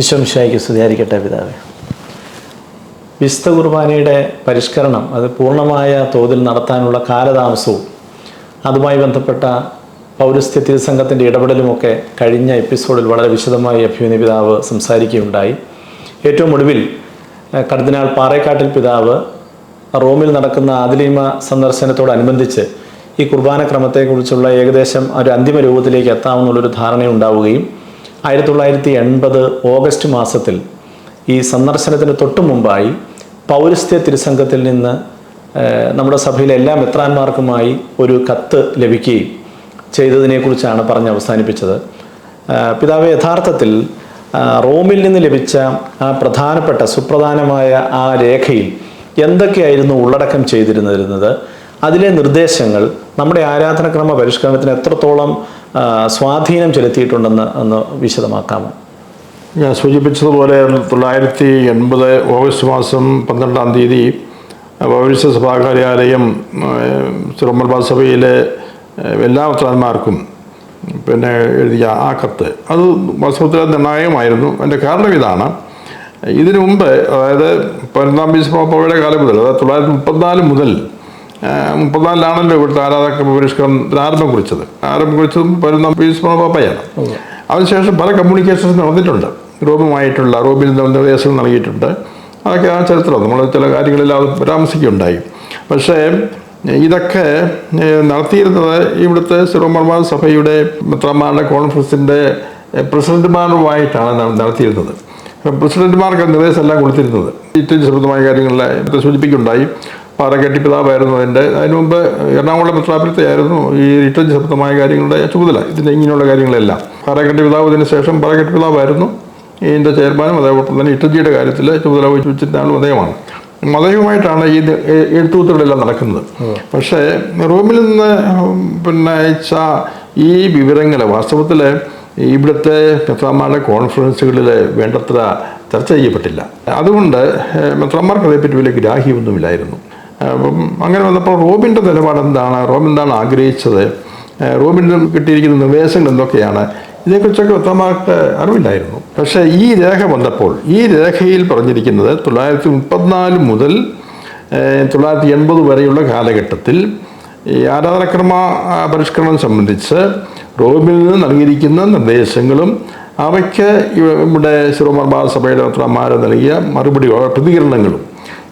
ഈശ്വംശായിക്ക് സ്തുതിയായിരിക്കട്ടെ പിതാവേ. വിശുദ്ധ കുർബാനയുടെ പരിഷ്കരണം അത് പൂർണമായ തോതിൽ നടത്താനുള്ള കാലതാമസവും അതുമായി ബന്ധപ്പെട്ട പൗരസ്ത്യ തിരുസംഘത്തിന്റെ ഇടപെടലുമൊക്കെ കഴിഞ്ഞ എപ്പിസോഡിൽ വളരെ വിശദമായി അഭ്യുന്ന പിതാവ് സംസാരിക്കുകയുണ്ടായി. ഏറ്റവും ഒടുവിൽ കർദിനാൾ പാറേക്കാട്ടിൽ പിതാവ് റോമിൽ നടക്കുന്ന ആദിലീമ സന്ദർശനത്തോടനുബന്ധിച്ച് ഈ കുർബാന ക്രമത്തെക്കുറിച്ചുള്ള ഏകദേശം ഒരു അന്തിമ രൂപത്തിലേക്ക് എത്താമെന്നുള്ളൊരു ധാരണയുണ്ടാവുകയും ആയിരത്തി തൊള്ളായിരത്തി എൺപത് ഓഗസ്റ്റ് മാസത്തിൽ ഈ സന്ദർശനത്തിന് തൊട്ടു മുമ്പായി പൗരസ്ത്യ തിരുസംഘത്തിൽ നിന്ന് നമ്മുടെ സഭയിലെ എല്ലാ മെത്രാന്മാർക്കുമായി ഒരു കത്ത് ലഭിക്കുകയും ചെയ്തതിനെക്കുറിച്ചാണ് പറഞ്ഞ് അവസാനിപ്പിച്ചത്. പിതാവ് യഥാർത്ഥത്തിൽ റോമിൽ നിന്ന് ലഭിച്ച ആ പ്രധാനപ്പെട്ട സുപ്രധാനമായ ആ രേഖയിൽ എന്തൊക്കെയായിരുന്നു ഉള്ളടക്കം ചെയ്തിരുന്നിരുന്നത് അതിലെ നിർദ്ദേശങ്ങൾ നമ്മുടെ ആരാധനക്രമ പരിഷ്കരണത്തിന് എത്രത്തോളം സ്വാധീനം ചെലുത്തിയിട്ടുണ്ടെന്ന് ഒന്ന് വിശദമാക്കാമോ? ഞാൻ സൂചിപ്പിച്ചതുപോലെ തൊള്ളായിരത്തി എൺപത് ഓഗസ്റ്റ് മാസം പന്ത്രണ്ടാം തീയതി പൗരസ്യ സഭാ കാര്യാലയം തിരുമൽബാ സഭയിലെ എല്ലാ ഉത്തരന്മാർക്കും പിന്നെ എഴുതിയ ആ കത്ത്. അത് വാസ്തവത്തിൽ നിർണായകമായിരുന്നു. എന്റെ കാരണം ഇതാണ്. ഇതിനു മുമ്പ് അതായത് പതിനൊന്നാം ബീസ് പാപ്പയുടെ കാലം മുതൽ അതായത് തൊള്ളായിരത്തി മുപ്പത്തിനാല് മുതൽ മുപ്പത്തിനാലിലാണല്ലോ ഇവിടുത്തെ ആരാധക പരിഷ്കരണം ആരംഭം കുറിച്ചത്. ആരംഭം കുറിച്ചതും പി എസ് പാപ്പയാണ്. അതിനുശേഷം പല കമ്മ്യൂണിക്കേഷൻസ് നടന്നിട്ടുണ്ട് റോബുമായിട്ടുള്ള റോബിൽ നിർദ്ദേശങ്ങൾ നൽകിയിട്ടുണ്ട്. അതൊക്കെ ആ ചരിത്രം നമ്മൾ ചില കാര്യങ്ങളിൽ അത് പരാമർശിക്കുകയുണ്ടായി. പക്ഷേ ഇതൊക്കെ നടത്തിയിരുന്നത് ഇവിടുത്തെ സിറോമർമാർ സഭയുടെ മിത്രന്മാരുടെ കോൺഫറൻസിന്റെ പ്രസിഡന്റുമാരുമായിട്ടാണ് നടത്തിയിരുന്നത്. പ്രസിഡന്റുമാർക്ക് നിർദ്ദേശമെല്ലാം കൊടുത്തിരുന്നത്. ഏറ്റവും സംബന്ധമായ കാര്യങ്ങളിൽ ഇത് സൂചിപ്പിക്കുകയുണ്ടായി. പാറക്കെട്ടി പിതാവായിരുന്നു അതിന്റെ. അതിനു മുമ്പ് എറണാകുളം മെത്രാപുരത്തെയായിരുന്നു ഈ റിട്ടേൺ ശബ്ദമായ കാര്യങ്ങളുടെ ചുമതല ഇതിന്റെ ഇങ്ങനെയുള്ള കാര്യങ്ങളെല്ലാം. പാറക്കെട്ടി പിതാവ് ഇതിന് ശേഷം പാറക്കെട്ടി പിതാവായിരുന്നു ഇതിന്റെ ചെയർമാനും അതേപോലെ തന്നെ ഇട്ടജിയുടെ കാര്യത്തിൽ ചുമതല വഹിച്ചു വെച്ചിട്ടാണ് അദ്ദേഹമാണ്. മതയുമായിട്ടാണ് ഈ എഴുത്തുകൂത്തുകളെല്ലാം നടക്കുന്നത്. പക്ഷേ റോമിൽ നിന്ന് പിന്നെ അയച്ച ഈ വിവരങ്ങൾ വാസ്തവത്തിൽ ഇവിടുത്തെ മെത്രാമാരുടെ കോൺഫറൻസുകളിൽ വേണ്ടത്ര ചർച്ച ചെയ്യപ്പെട്ടില്ല. അതുകൊണ്ട് മെത്രാമാർക്ക് അതേപ്പറ്റി വലിയ ഗ്രാഹ്യമൊന്നുമില്ലായിരുന്നു. അപ്പം അങ്ങനെ വന്നപ്പോൾ റോബിന്റെ നിലപാട് എന്താണ് റോബിൻ എന്താണ് ആഗ്രഹിച്ചത്? റോബിന്റെ കിട്ടിയിരിക്കുന്ന നിർദ്ദേശങ്ങൾ എന്തൊക്കെയാണ്? ഇതേക്കുറിച്ചൊക്കെ വ്യക്തമായിട്ട് അറിവില്ലായിരുന്നു. പക്ഷേ ഈ രേഖ വന്നപ്പോൾ ഈ രേഖയിൽ പറഞ്ഞിരിക്കുന്നത് തൊള്ളായിരത്തി മുപ്പത്തിനാല് മുതൽ തൊള്ളായിരത്തി എൺപത് വരെയുള്ള കാലഘട്ടത്തിൽ ഈ ആരാധനക്രമ പരിഷ്കരണം സംബന്ധിച്ച് റോബിൽ നിന്ന് നൽകിയിരിക്കുന്ന നിർദ്ദേശങ്ങളും അവയ്ക്ക് ഇവ- ഇവിടെ ശിരോമർബാർ സഭയുടെ പത്രന്മാർ നൽകിയ മറുപടികളോ പ്രതികരണങ്ങളും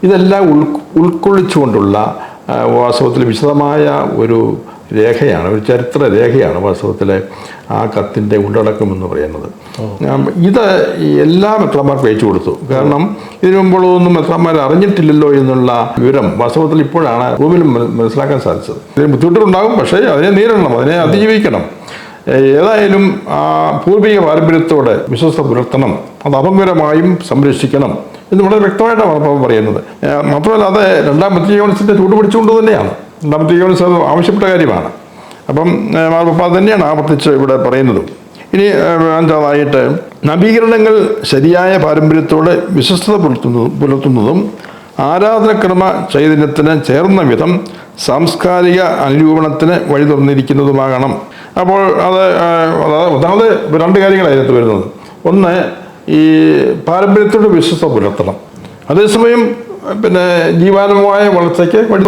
ഇതെല്ലാം ഉൾ ഉൾക്കൊള്ളിച്ചുകൊണ്ടുള്ള വാസ്തവത്തിൽ വിശദമായ ഒരു രേഖയാണ് ഒരു ചരിത്ര രേഖയാണ് വാസ്തവത്തിലെ ആ കത്തിന്റെ ഉള്ളടക്കം എന്ന് പറയുന്നത്. ഇത് എല്ലാ മെത്രാന്മാർക്കും അയച്ചു കൊടുത്തു. കാരണം ഇതിനു മുമ്പുള്ളതൊന്നും മെത്രാന്മാർ അറിഞ്ഞിട്ടില്ലല്ലോ എന്നുള്ള വിവരം വാസ്തവത്തിൽ ഇപ്പോഴാണ് റൂമിൽ മനസ്സിലാക്കാൻ സാധിച്ചത്. ഇതിന് ബുദ്ധിമുട്ടുണ്ടാകും പക്ഷേ അതിനെ നേരിടണം അതിനെ അതിജീവിക്കണം. ഏതായാലും ആ പൂർവിക പാരമ്പര്യത്തോടെ വിശ്വസ്ത പുലർത്തണം അത് അപങ്കരമായും സംരക്ഷിക്കണം. എന്ന് വളരെ വ്യക്തമായിട്ടാണ് മാർപ്പാപ്പ പറയുന്നത്. മാത്രമല്ല അത് രണ്ടാം മത്രീയോണിസിന്റെ ചൂട് പിടിച്ചുകൊണ്ട് തന്നെയാണ്. രണ്ടാം യൂണിറ്റ്സ് അത് ആവശ്യപ്പെട്ട കാര്യമാണ്. അപ്പം മാർപ്പ അത് തന്നെയാണ് ആവർത്തിച്ച് ഇവിടെ പറയുന്നതും. ഇനി അഞ്ചാമതായിട്ട് നവീകരണങ്ങൾ ശരിയായ പാരമ്പര്യത്തോടെ വിശ്വസ്തത പുലർത്തുന്നതും പുലർത്തുന്നതും ആരാധനക്രമ ചൈതന്യത്തിന് ചേർന്ന വിധം സാംസ്കാരിക അനുരൂപണത്തിന് വഴി തുറന്നിരിക്കുന്നതുമാകണം. അപ്പോൾ അത് അതായത് രണ്ട് കാര്യങ്ങളാണ് അതിനകത്ത് വരുന്നത്. ഒന്ന് ഈ പാരമ്പര്യത്തോട് വിശ്വസ പുലർത്തണം. അതേസമയം പിന്നെ ജീവാനുമായ വളർച്ചയ്ക്ക് വഴി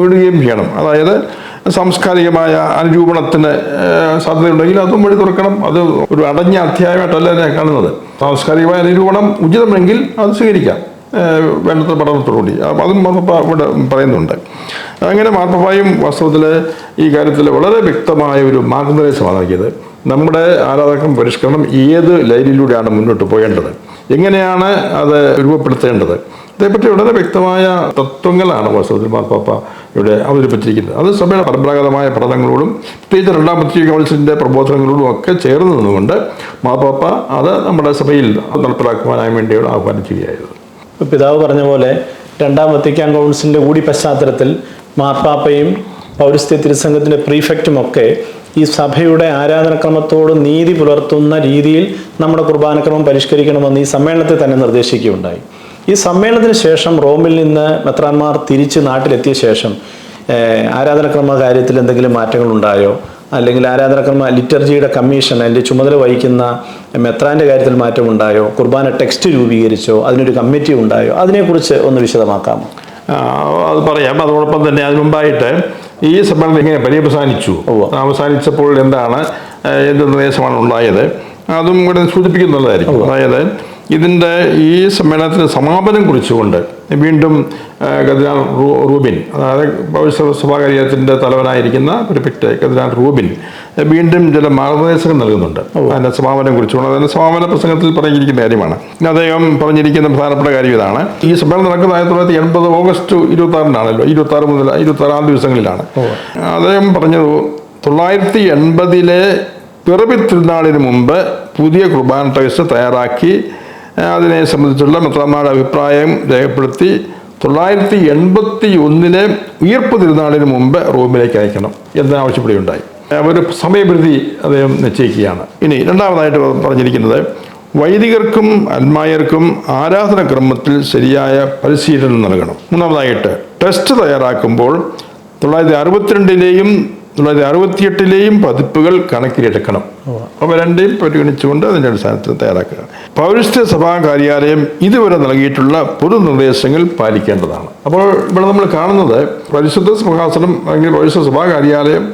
വിടുകയും ചെയ്യണം. അതായത് സാംസ്കാരികമായ അനുരൂപണത്തിന് സാധ്യതയുണ്ടെങ്കിൽ അതും വഴി തുറക്കണം. അത് ഒരു അടഞ്ഞ അധ്യായമായിട്ടല്ല എന്നെ കാണുന്നത്. സാംസ്കാരികമായ അനുരൂപണം ഉചിതമെങ്കിൽ അത് സ്വീകരിക്കാം. വേണ്ടത്ര പഠനത്തോടുകൂടി. അതും മാർപ്പ ഇവിടെ പറയുന്നുണ്ട്. അങ്ങനെ മാർപ്പായും വാസ്തവത്തിൽ ഈ കാര്യത്തിൽ വളരെ വ്യക്തമായ ഒരു മാർഗനിർദ്ദേശമാണ് നൽകിയത്. നമ്മുടെ ആരാധകം പരിഷ്കരണം ഏത് ലൈനിലൂടെയാണ് മുന്നോട്ട് പോകേണ്ടത് എങ്ങനെയാണ് അത് രൂപപ്പെടുത്തേണ്ടത്? ഇതേപ്പറ്റി വളരെ വ്യക്തമായ തത്വങ്ങളാണ് വാസ്തവത്തിൽ മാർപ്പാപ്പ ഇവിടെ അവതരിപ്പിച്ചിരിക്കുന്നത്. അത് സഭയുടെ പരമ്പരാഗതമായ പഠനങ്ങളോടും പ്രത്യേകിച്ച് രണ്ടാം പത്രിക കൗൺസിലിന്റെ പ്രബോധനങ്ങളോടും ഒക്കെ ചേർന്ന് നിന്നുകൊണ്ട് മാർപ്പാപ്പ അത് നമ്മുടെ സഭയിൽ നടപ്പിലാക്കുവാനായി വേണ്ടിയുള്ള ആഹ്വാനം ചെയ്യുകയായിരുന്നു പിതാവ് പറഞ്ഞ പോലെ രണ്ടാം വത്തിക്കാൻ കൗൺസിലിന്റെ കൂടി പശ്ചാത്തലത്തിൽ മാർപ്പാപ്പയും പൗരസ്ത്യ തിരുസംഘത്തിന്റെ പ്രീഫെക്റ്റും ഒക്കെ ഈ സഭയുടെ ആരാധനക്രമത്തോട് നീതി പുലർത്തുന്ന രീതിയിൽ നമ്മുടെ കുർബാനക്രമം പരിഷ്കരിക്കണമെന്ന് ഈ സമ്മേളനത്തിൽ തന്നെ നിർദ്ദേശിക്കുകയുണ്ടായി. ഈ സമ്മേളനത്തിന് ശേഷം റോമിൽ നിന്ന് മെത്രാന്മാർ തിരിച്ച് നാട്ടിലെത്തിയ ശേഷം ആരാധനക്രമ കാര്യത്തിൽ എന്തെങ്കിലും മാറ്റങ്ങൾ ഉണ്ടായോ? അല്ലെങ്കിൽ ആരാധനക്രമ ലിറ്റർജിയുടെ കമ്മീഷൻ അതിന്റെ ചുമതല വഹിക്കുന്ന മെത്രാന്റെ കാര്യത്തിൽ മാറ്റമുണ്ടായോ കുർബാന ടെക്സ്റ്റ് രൂപീകരിച്ചോ? അതിനൊരു കമ്മിറ്റി ഉണ്ടായോ? അതിനെക്കുറിച്ച് ഒന്ന് വിശദമാക്കാമോ? അത് പറയാം. അതോടൊപ്പം തന്നെ അതിന് മുമ്പായിട്ട് ഈ സമ്മേളനം ഇങ്ങനെ പര്യവസാനിച്ചു. അവസാനിച്ചപ്പോൾ എന്താണ് എന്ത് നിർദ്ദേശമാണ് ഉണ്ടായത്? അതും കൂടെ സൂചിപ്പിക്കുന്നുള്ളതായിരിക്കും അതായത് ഇതിന്റെ ഈ സമ്മേളനത്തിന് സമാപനം കുറിച്ചുകൊണ്ട് വീണ്ടും ഗതിനാൽ റൂ- റൂബിൻ അതായത് ഭവിഷ്യ സഭാകാര്യത്തിന്റെ തലവനായിരിക്കുന്ന പ്രിഫിക്റ്റ് ഗതിനാൽ റൂബിൻ വീണ്ടും ചില മാർഗനിർദ്ദേശങ്ങൾ നൽകുന്നുണ്ട്. അതിന്റെ സമാപനം കുറിച്ചുകൊണ്ട് അതിന്റെ സമാപന പ്രസംഗത്തിൽ പറഞ്ഞിരിക്കുന്ന കാര്യമാണ്. അദ്ദേഹം പറഞ്ഞിരിക്കുന്ന പ്രധാനപ്പെട്ട കാര്യം ഇതാണ്. ഈ സമ്മേളനം നടക്കുന്ന ആയിരത്തി തൊള്ളായിരത്തി എൺപത് ഓഗസ്റ്റ് ഇരുപത്തി ആറിനാണല്ലോ ഇരുപത്തി ആറ് മുതൽ ഇരുപത്തി ആറാം ദിവസങ്ങളിലാണ് അദ്ദേഹം പറഞ്ഞത് തൊള്ളായിരത്തി എൺപതിലെ പിറവി തിരുനാളിന് മുമ്പ് പുതിയ കുർബാന ടെക്സ്റ്റ് തയ്യാറാക്കി അതിനെ സംബന്ധിച്ചുള്ള മെത്രാന്മാരുടെ അഭിപ്രായം രേഖപ്പെടുത്തി തൊള്ളായിരത്തി എൺപത്തി ഒന്നിലെ ഉയർപ്പ് തിരുനാളിന് മുമ്പ് റോമിലേക്ക് അയക്കണം എന്ന് ആവശ്യപ്പെടുകയുണ്ടായി ഒരു സമയപരിധി അദ്ദേഹം നിശ്ചയിക്കുകയാണ്. ഇനി രണ്ടാമതായിട്ട് പറഞ്ഞിരിക്കുന്നത് വൈദികർക്കും അന്മായർക്കും ആരാധന ക്രമത്തിൽ ശരിയായ പരിശീലനം നൽകണം. മൂന്നാമതായിട്ട് ടെസ്റ്റ് തയ്യാറാക്കുമ്പോൾ തൊള്ളായിരത്തി അറുപത്തിരണ്ടിലെയും തൊള്ളായിരത്തി അറുപത്തിയെട്ടിലെയും പതിപ്പുകൾ കണക്കിലെടുക്കണം. അവ രണ്ടേയും പരിഗണിച്ചുകൊണ്ട് അതിന്റെ അടിസ്ഥാനത്തിൽ തയ്യാറാക്കുക. പൗരസ്ത്യ സഭാ കാര്യാലയം ഇതുവരെ നൽകിയിട്ടുള്ള പൊതു നിർദ്ദേശങ്ങൾ പാലിക്കേണ്ടതാണ്. അപ്പോൾ ഇവിടെ നമ്മൾ കാണുന്നത് പരിശുദ്ധ സിംഹാസനം അല്ലെങ്കിൽ പൗരസ്ത്യ സഭാ കാര്യാലയം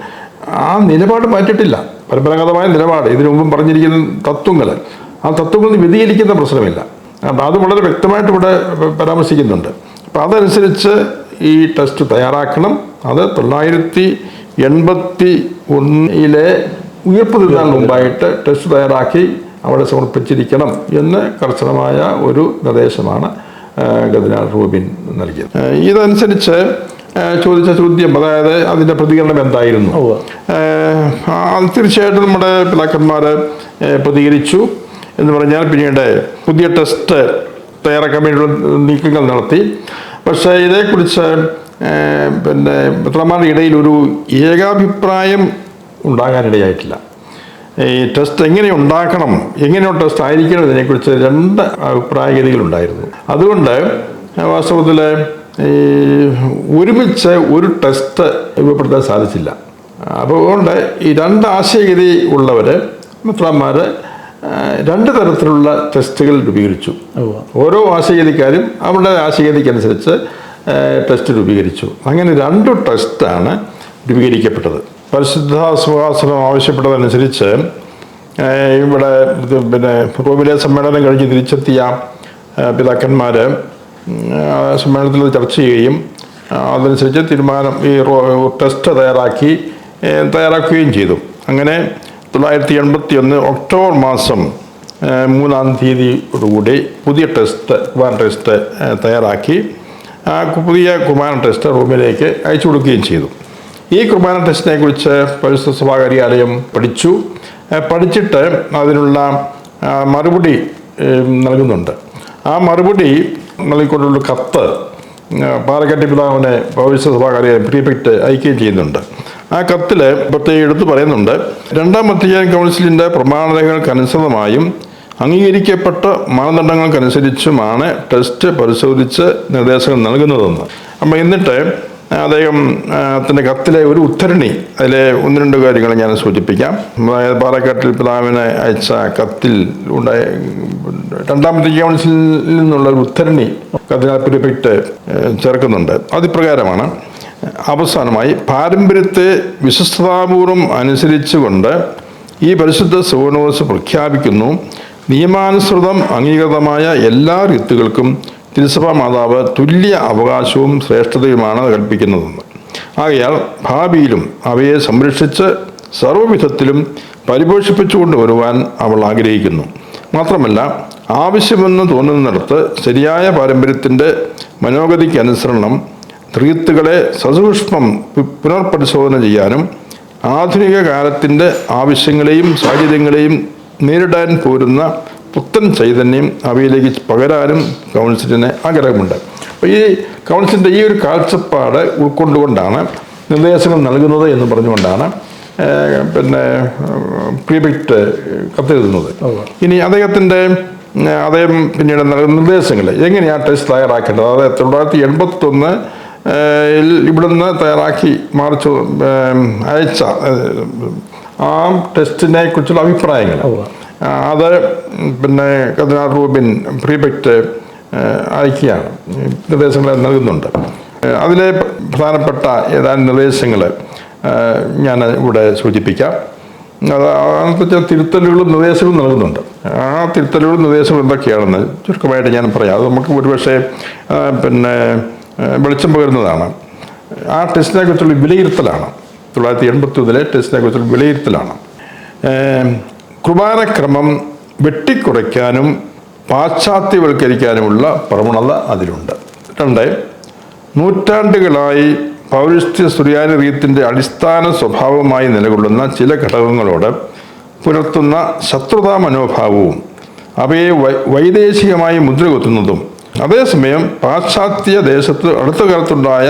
ആ നിലപാട് മാറ്റിയിട്ടില്ല. പരമ്പരാഗതമായ നിലപാട്. ഇതിനു മുമ്പും പറഞ്ഞിരിക്കുന്ന തത്വങ്ങൾ. ആ തത്വങ്ങളിൽ വ്യതിചലിക്കുന്ന പ്രശ്നമില്ല. അപ്പം അത് വളരെ വ്യക്തമായിട്ട് ഇവിടെ പരാമർശിക്കുന്നുണ്ട്. അപ്പം അതനുസരിച്ച് ഈ ടെസ്റ്റ് തയ്യാറാക്കണം. അത് തൊള്ളായിരത്തി എൺപത്തി ഒന്നിലെ ഉയർപ്പ് തിരുനാളിന് മുമ്പായിട്ട് ടെസ്റ്റ് തയ്യാറാക്കി അവിടെ സമർപ്പിച്ചിരിക്കണം എന്ന് കർശനമായ ഒരു നിർദ്ദേശമാണ് ഗവർണർ റൂബിൻ നൽകിയത്. ഇതനുസരിച്ച് ചോദിച്ച ചോദ്യം അതായത് അതിന്റെ പ്രതികരണം എന്തായിരുന്നു? തീർച്ചയായിട്ടും നമ്മുടെ പിതാക്കന്മാർ പ്രതികരിച്ചു എന്ന് പറഞ്ഞാൽ പിന്നീട് പുതിയ ടെസ്റ്റ് തയ്യാറാക്കാൻ വേണ്ടിയുള്ള നീക്കങ്ങൾ നടത്തി. പക്ഷേ ഇതേക്കുറിച്ച് പിന്നെ മിത്രന്മാരുടെ ഇടയിൽ ഒരു ഏകാഭിപ്രായം ഉണ്ടാകാനിടയായിട്ടില്ല. ഈ ടെസ്റ്റ് എങ്ങനെ ഉണ്ടാക്കണം എങ്ങനെയുള്ള ടെസ്റ്റ് ആയിരിക്കണം ഇതിനെക്കുറിച്ച് രണ്ട് അഭിപ്രായഗതികളുണ്ടായിരുന്നു. അതുകൊണ്ട് വാസ്തവത്തിൽ ഈ ഒരുമിച്ച് ഒരു ടെസ്റ്റ് രൂപപ്പെടുത്താൻ സാധിച്ചില്ല. അപ്പോൾ അതുകൊണ്ട് ഈ രണ്ട് ആശയഗതി ഉള്ളവർ മിത്രന്മാർ രണ്ട് തരത്തിലുള്ള ടെസ്റ്റുകൾ രൂപീകരിച്ചു. ഓരോ ആശയഗതിക്കാരും അവരുടെ ആശയഗതിക്കനുസരിച്ച് ടെസ്റ്റ് രൂപീകരിച്ചു. അങ്ങനെ രണ്ട് ടെസ്റ്റാണ് രൂപീകരിക്കപ്പെട്ടത്. പരിശുദ്ധ സുഹാസനം ആവശ്യപ്പെട്ടതനുസരിച്ച് ഇവിടെ പിന്നെ റോമിലെ സമ്മേളനം കഴിഞ്ഞ് തിരിച്ചെത്തിയ പിതാക്കന്മാർ സമ്മേളനത്തിൽ ചർച്ച ചെയ്യുകയും അതനുസരിച്ച് തീരുമാനം ഈ ടെസ്റ്റ് തയ്യാറാക്കി തയ്യാറാക്കുകയും ചെയ്തു. അങ്ങനെ തൊള്ളായിരത്തി എൺപത്തി ഒന്ന് ഒക്ടോബർ മാസം മൂന്നാം തീയതിയോടുകൂടി പുതിയ ടെസ്റ്റ് വാൻ ടെസ്റ്റ് തയ്യാറാക്കി. ആ പുതിയ കുർബാന ടെസ്റ്റ് റൂമിലേക്ക് അയച്ചു കൊടുക്കുകയും ചെയ്തു. ഈ കുർബാന ടെസ്റ്റിനെ കുറിച്ച് പരിശുദ്ധ സഭാ കാര്യാലയം പഠിച്ചു. പഠിച്ചിട്ട് അതിനുള്ള മറുപടി നൽകുന്നുണ്ട്. ആ മറുപടി നൽകിക്കൊണ്ടുള്ള കത്ത് പാലക്കാട്ടി പിതാവിനെ ഭവിഷ്യ സഭാകാര്യം പ്രീഫെക്റ്റ് അയക്കുകയും ചെയ്യുന്നുണ്ട്. ആ കത്തിൽ പ്രത്യേകം എടുത്തു പറയുന്നുണ്ട് രണ്ടാം വത്തിക്കാൻ കൗൺസിലിന്റെ പ്രമാണതകൾക്കനുസൃതമായും അംഗീകരിക്കപ്പെട്ട മാനദണ്ഡങ്ങൾക്കനുസരിച്ചുമാണ് ടെസ്റ്റ് പരിശോധിച്ച് നിർദ്ദേശങ്ങൾ നൽകുന്നതെന്ന്. അപ്പം എന്നിട്ട് അദ്ദേഹം തന്റെ കത്തിലെ ഒരു ഉദ്ധരണി അതിലെ ഒന്ന് രണ്ട് കാര്യങ്ങൾ ഞാൻ സൂചിപ്പിക്കാം. അതായത് പാലക്കാട്ടിൽ പിതാവിനെ അയച്ച കത്തിൽ ഉണ്ടായ രണ്ടാമത്തെ കൗൺസിലിൽ നിന്നുള്ള ഒരു ഉദ്ധരണി കത്തിനാൽ പ്രിഫെക്റ്റ് ചേർക്കുന്നുണ്ട്. അതിപ്രകാരമാണ് അവസാനമായി പാരമ്പര്യത്തെ വിശ്വസ്തതാപൂർവം അനുസരിച്ചുകൊണ്ട് ഈ പരിശുദ്ധ സോണോസ് പ്രഖ്യാപിക്കുന്നു. നിയമാനുസൃതം അംഗീകൃതമായ എല്ലാ ഋത്തുകൾക്കും തിരുസഭാ മാതാവ് തുല്യ അവകാശവും ശ്രേഷ്ഠതയുമാണ് കൽപ്പിക്കുന്നതെന്ന്. ആകയാൽ ഭാവിയിലും അവയെ സംരക്ഷിച്ച് സർവവിധത്തിലും പരിപോഷിപ്പിച്ചുകൊണ്ട് വരുവാൻ അവൾ ആഗ്രഹിക്കുന്നു. മാത്രമല്ല ആവശ്യമെന്ന് തോന്നുന്നിടത്ത് ശരിയായ പാരമ്പര്യത്തിന്റെ മനോഗതിക്ക് അനുസരണം റീത്തുകളെ സസൂക്ഷ്മം പുനർപരിശോധന ചെയ്യാനും ആധുനിക കാലത്തിന്റെ ആവശ്യങ്ങളെയും സാഹചര്യങ്ങളെയും നേരിടാൻ പോരുന്ന പുത്തൻ ചൈതന്യം അവയിലേക്ക് പകരാനും കൗൺസിലിന് ആഗ്രഹമുണ്ട്. അപ്പോൾ ഈ കൗൺസിലിന്റെ ഈ ഒരു കാഴ്ചപ്പാട് ഉൾക്കൊണ്ടുകൊണ്ടാണ് നിർദ്ദേശങ്ങൾ നൽകുന്നത് എന്ന് പറഞ്ഞുകൊണ്ടാണ് പിന്നെ പ്രീബിറ്റ് കത്തെഴുതുന്നത്. ഇനി അദ്ദേഹത്തിന്റെ അദ്ദേഹം പിന്നീട് നൽകുന്ന നിർദ്ദേശങ്ങൾ എങ്ങനെയാണ് ടെസ്റ്റ് തയ്യാറാക്കേണ്ടത്? അതായത് തൊള്ളായിരത്തി എൺപത്തൊന്ന് ഇവിടുന്ന് തയ്യാറാക്കി മാർച്ച് അയച്ച ആ ടെസ്റ്റിനെ കുറിച്ചുള്ള അഭിപ്രായങ്ങൾ. അത് പിന്നെ കർദിനാൾ റൂബിൻ പ്രീപെക്റ്റ് അയക്കുകയാണ്. നിർദ്ദേശങ്ങൾ നൽകുന്നുണ്ട്. അതിലെ പ്രധാനപ്പെട്ട ഏതാനും നിർദ്ദേശങ്ങൾ ഞാൻ ഇവിടെ സൂചിപ്പിക്കാം. അത് അങ്ങനത്തെ ചില തിരുത്തലുകളും നിർദ്ദേശങ്ങളും നൽകുന്നുണ്ട്. ആ തിരുത്തലുകളും നിർദ്ദേശങ്ങളും എന്തൊക്കെയാണെന്ന് ചുരുക്കമായിട്ട് ഞാൻ പറയാം. അത് നമുക്ക് ഒരുപക്ഷെ പിന്നെ വെളിച്ചം പകരുന്നതാണ്. ആ ടെസ്റ്റിനെ കുറിച്ചുള്ള വിലയിരുത്തലാണ്. തൊള്ളായിരത്തി എൺപത്തി ഒന്നിലെ ടെസ്റ്റിനെ കുറിച്ചുള്ള വിലയിരുത്തലാണ്. കുർബാനക്രമം വെട്ടിക്കുറയ്ക്കാനും പാശ്ചാത്യവൽക്കരിക്കാനുമുള്ള പ്രവണത അതിലുണ്ട്. രണ്ട് നൂറ്റാണ്ടുകളായി പൗരസ്ത്യ സുറിയാനി റീത്തിന്റെ അടിസ്ഥാന സ്വഭാവമായി നിലകൊള്ളുന്ന ചില ഘടകങ്ങളോട് പുലർത്തുന്ന ശത്രുതാ മനോഭാവവും അവയെ വൈദേശികമായി മുദ്രകുത്തുന്നതും. അതേസമയം പാശ്ചാത്യ ദേശത്ത് അടുത്ത കാലത്തുണ്ടായ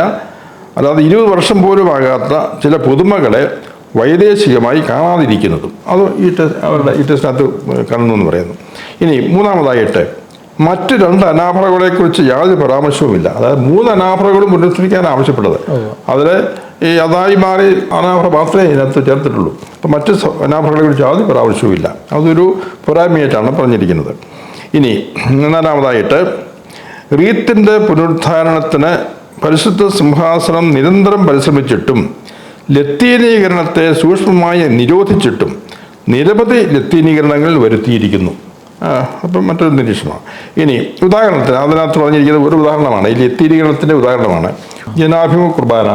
അല്ലാതെ ഇരുപത് വർഷം പോലും ആകാത്ത ചില പുതുമകളെ വൈദേശികമായി കാണാതിരിക്കുന്നതും. അത് ഈ ടെസ്റ്റ് അവരുടെ ഈ ടെസ്റ്റിനകത്ത് കാണുന്നു എന്ന് പറയുന്നു. ഇനി മൂന്നാമതായിട്ട് മറ്റു രണ്ട് അനാഫറകളെക്കുറിച്ച് യാതൊരു പരാമർശവുമില്ല. അതായത് മൂന്ന് അനാഫറകളും പുനരുദ്ധരിക്കാൻ ആവശ്യപ്പെട്ടത്. അതിൽ ഈ അതായി മാറി അനാഫറ മാത്രമേ ഇതിനകത്ത് ചേർത്തിട്ടുള്ളൂ. അപ്പം മറ്റ് സ- കുറിച്ച് യാതൊരു പരാമർശവുമില്ല. അതൊരു പോരായ്മയായിട്ടാണ് പറഞ്ഞിരിക്കുന്നത്. ഇനി നാലാമതായിട്ട് റീത്തിന്റെ പുനരുദ്ധാരണത്തിന് പരിശുദ്ധ സിംഹാസനം നിരന്തരം പരിശ്രമിച്ചിട്ടും ലത്തീനീകരണത്തെ സൂക്ഷ്മമായി നിരോധിച്ചിട്ടും നിരവധി ലത്തീനീകരണങ്ങൾ വരുത്തിയിരിക്കുന്നു. അപ്പം മറ്റൊരു നിരീക്ഷണമാണ് ഇനി ഉദാഹരണത്തിന് അതിനകത്ത് പറഞ്ഞിരിക്കുന്നത് ഒരു ഉദാഹരണമാണ്. ഈ ലത്തീനീകരണത്തിന്റെ ഉദാഹരണമാണ്. ജനാഭിമുഖ കുർബാന.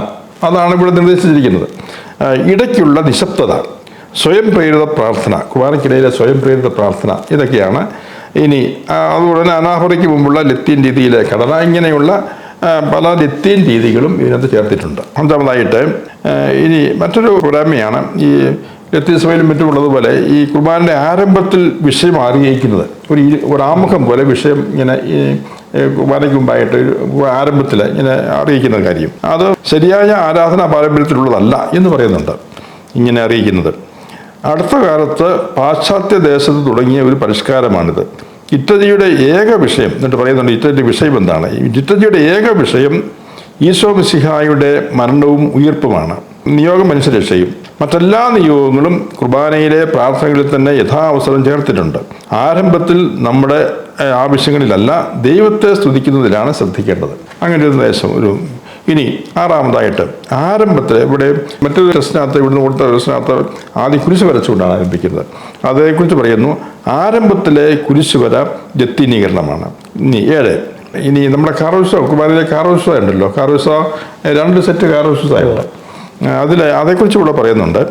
അതാണ് ഇവിടെ നിർദ്ദേശിച്ചിരിക്കുന്നത്. ഇടയ്ക്കുള്ള നിശബ്ദത സ്വയം പ്രേരിത പ്രാർത്ഥന കുർബാനയ്ക്കിടയിലെ സ്വയം പ്രേരിത പ്രാർത്ഥന ഇതൊക്കെയാണ്. ഇനി അതുപോലെ തന്നെ അനാഹുറയ്ക്ക് മുമ്പുള്ള ലത്തീൻ രീതിയിലെ ഘടന ഇങ്ങനെയുള്ള പല നിത്യൻ രീതികളും ഇതിനകത്ത് ചേർത്തിട്ടുണ്ട്. അഞ്ചാമതായിട്ട് ഇനി മറ്റൊരു പോരായ്മയാണ് ഈ ലത്തീസഭയിലും മറ്റുമുള്ളതുപോലെ ഈ കുർബാനയുടെ ആരംഭത്തിൽ വിഷയം ആഗ്രഹിക്കുന്നത് ഒരു ഒരു ആമുഖം പോലെ വിഷയം ഇങ്ങനെ ഈ കുർബാനയ്ക്ക് മുമ്പായിട്ട് ആരംഭത്തിൽ ഇങ്ങനെ അറിയിക്കുന്ന കാര്യം. അത് ശരിയായ ആരാധനാ പാരമ്പര്യത്തിലുള്ളതല്ല എന്ന് പറയുന്നുണ്ട് ഇങ്ങനെ അറിയിക്കുന്നത്. അടുത്ത കാലത്ത് പാശ്ചാത്യ ദേശത്ത് തുടങ്ങിയ ഒരു പരിഷ്കാരമാണിത്. ഇറ്റലിയുടെ ഏക വിഷയം എന്നിട്ട് പറയുന്നുണ്ട് ഇറ്റലിയുടെ വിഷയം എന്താണ്? ഇറ്റലിയുടെ ഏക വിഷയം ഈശോ മിസിഹായുടെ മരണവും ഉയർപ്പുമാണ്. നിയോഗം മനുഷ്യരക്ഷയും മറ്റെല്ലാ നിയോഗങ്ങളും കുർബാനയിലെ പ്രാർത്ഥനകളിൽ തന്നെ യഥാവസരം ചേർത്തിട്ടുണ്ട്. ആരംഭത്തിൽ നമ്മുടെ ആവശ്യങ്ങളിലല്ല ദൈവത്തെ സ്തുതിക്കുന്നതിലാണ് ശ്രദ്ധിക്കേണ്ടത്. അങ്ങനെ ഒരു ദേശം ഒരു ഇനി ആറാമതായിട്ട് ആരംഭത്തിൽ ഇവിടെ മറ്റൊരു രസനകത്ത് ഇവിടുന്ന് കൊടുത്ത രസനകത്ത് ആദ്യം കുരിശ് വരച്ചുകൊണ്ടാണ് ആരംഭിക്കുന്നത്. അതേക്കുറിച്ച് പറയുന്നു ആരംഭത്തിലെ കുരിശ് വര ജത്തീനീകരണമാണ്. ഇനി ഏഴ് ഇനി നമ്മുടെ കാറോത്സവം കുമാരിലെ കാറോത്സവം ഉണ്ടല്ലോ. രണ്ട് സെറ്റ് കാറോത്സവമായുണ്ട് അതിൽ അതേക്കുറിച്ച് ഇവിടെ പറയുന്നുണ്ട്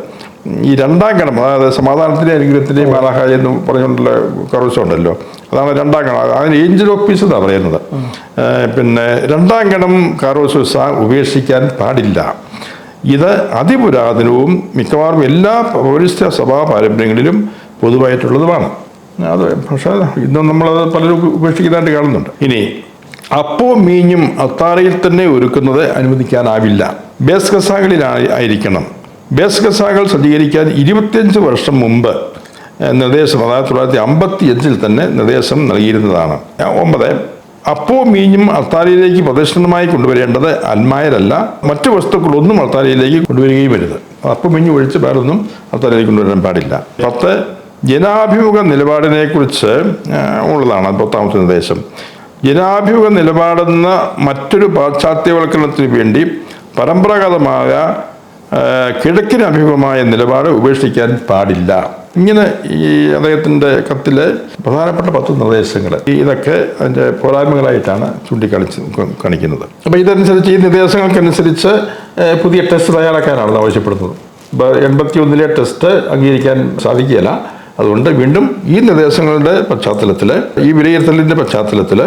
ഈ രണ്ടാം ഗണം അതായത് സമാധാനത്തിന്റെ അനുഗ്രഹത്തിന്റെയും മാലാഹാരി എന്ന് പറഞ്ഞുകൊണ്ടുള്ള കറോത്സവം ഉണ്ടല്ലോ. അതാണ് രണ്ടാം ഗണം അതിന് ഏഞ്ചൽ ഓഫീസ് എന്നാണ് പറയുന്നത്. പിന്നെ രണ്ടാം ഗണം കാറോസോസ ഉപേക്ഷിക്കാൻ പാടില്ല. ഇത് അതിപുരാതനവും മിക്കവാറും എല്ലാ പൗരസ്ത്യ സഭാ പാരമ്പര്യങ്ങളിലും പൊതുവായിട്ടുള്ളതുമാണ്. അത് പക്ഷേ ഇന്നും നമ്മളത് പലരും ഉപേക്ഷിക്കുന്നതായിട്ട് കാണുന്നുണ്ട്. ഇനി അപ്പവും മീഞ്ഞും അത്താറയിൽ തന്നെ ഒരുക്കുന്നത് അനുവദിക്കാനാവില്ല. ബേസ് കസാകളിലായി ആയിരിക്കണം. ബേസ് കസാകൾ സജ്ജീകരിക്കാൻ ഇരുപത്തിയഞ്ച് വർഷം മുമ്പ് നിർദ്ദേശം അതായത് തൊള്ളായിരത്തി അമ്പത്തി അഞ്ചിൽ തന്നെ നിർദ്ദേശം നൽകിയിരുന്നതാണ്. ഒമ്പത് അപ്പോ മീഞ്ഞും അത്താരിയിലേക്ക് പ്രദക്ഷിണമായി കൊണ്ടുവരേണ്ടത് അന്മായരല്ല മറ്റു വസ്തുക്കളൊന്നും അത്താരിയിലേക്ക് കൊണ്ടുവരികയും വരുത് അപ്പം മീഞ്ഞ് ഒഴിച്ച് വേറൊന്നും അത്താരിയിലേക്ക് കൊണ്ടുവരാൻ പാടില്ല. പത്ത് ജനാഭിമുഖ നിലപാടിനെ കുറിച്ച് ഉള്ളതാണ് പത്താമത്തെ നിർദ്ദേശം. ജനാഭിമുഖ നിലപാടെന്ന മറ്റൊരു പാശ്ചാത്യവൽക്കരണത്തിന് വേണ്ടി പരമ്പരാഗതമായ കിഴക്കിന് അഭിമുഖമായ നിലപാട് ഉപേക്ഷിക്കാൻ പാടില്ല. ഇങ്ങനെ ഈ അദ്ദേഹത്തിന്റെ കത്തിലെ പ്രധാനപ്പെട്ട പത്ത് നിർദ്ദേശങ്ങൾ ഇതൊക്കെ അതിന്റെ പോരായ്മകളായിട്ടാണ് ചൂണ്ടിക്കാണിച്ച് കാണിക്കുന്നത്. അപ്പോൾ ഇതനുസരിച്ച് ഈ നിർദ്ദേശങ്ങൾക്കനുസരിച്ച് പുതിയ ടെസ്റ്റ് തയ്യാറാക്കാനാണ് ആവശ്യപ്പെടുന്നത്. എൺപത്തി ഒന്നിലെ ടെസ്റ്റ് അംഗീകരിക്കാൻ സാധിക്കുകയില്ല. അതുകൊണ്ട് വീണ്ടും ഈ നിർദ്ദേശങ്ങളുടെ പശ്ചാത്തലത്തിൽ ഈ വിലയിരുത്തലിന്റെ പശ്ചാത്തലത്തിൽ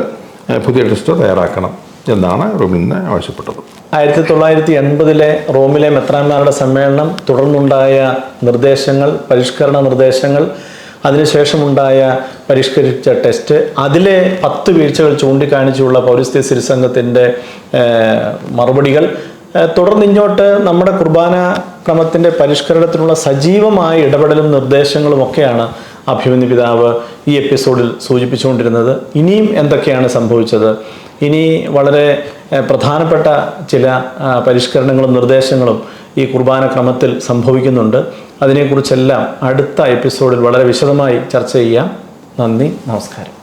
പുതിയ ടെസ്റ്റ് തയ്യാറാക്കണം. എന്നാണ് റോമിന് ആവശ്യപ്പെട്ടത്. ആയിരത്തി തൊള്ളായിരത്തി എൺപതിലെ റോമിലെ മെത്രാന്മാരുടെ സമ്മേളനം തുടർന്നുണ്ടായ നിർദ്ദേശങ്ങൾ പരിഷ്കരണ നിർദ്ദേശങ്ങൾ അതിനുശേഷമുണ്ടായ പരിഷ്കരിച്ച ടെസ്റ്റ് അതിലെ പത്ത് വീഴ്ചകൾ ചൂണ്ടിക്കാണിച്ചുള്ള പൗരസ്ത്യ സിരിസംഘത്തിന്റെ മറുപടികൾ തുടർന്നിങ്ങോട്ട് നമ്മുടെ കുർബാന ക്രമത്തിന്റെ പരിഷ്കരണത്തിനുള്ള സജീവമായ ഇടപെടലും നിർദ്ദേശങ്ങളും ഒക്കെയാണ് അഭിമന്യു പിതാവ് ഈ എപ്പിസോഡിൽ സൂചിപ്പിച്ചുകൊണ്ടിരുന്നത്. ഇനിയും എന്തൊക്കെയാണ് സംഭവിച്ചത്? ഇനി വളരെ പ്രധാനപ്പെട്ട ചില പരിഷ്കരണങ്ങളും നിർദ്ദേശങ്ങളും ഈ കുർബാന ക്രമത്തിൽ സംഭവിക്കുന്നുണ്ട്. അതിനെക്കുറിച്ചെല്ലാം അടുത്ത എപ്പിസോഡിൽ വളരെ വിശദമായി ചർച്ച ചെയ്യാം. നന്ദി നമസ്കാരം.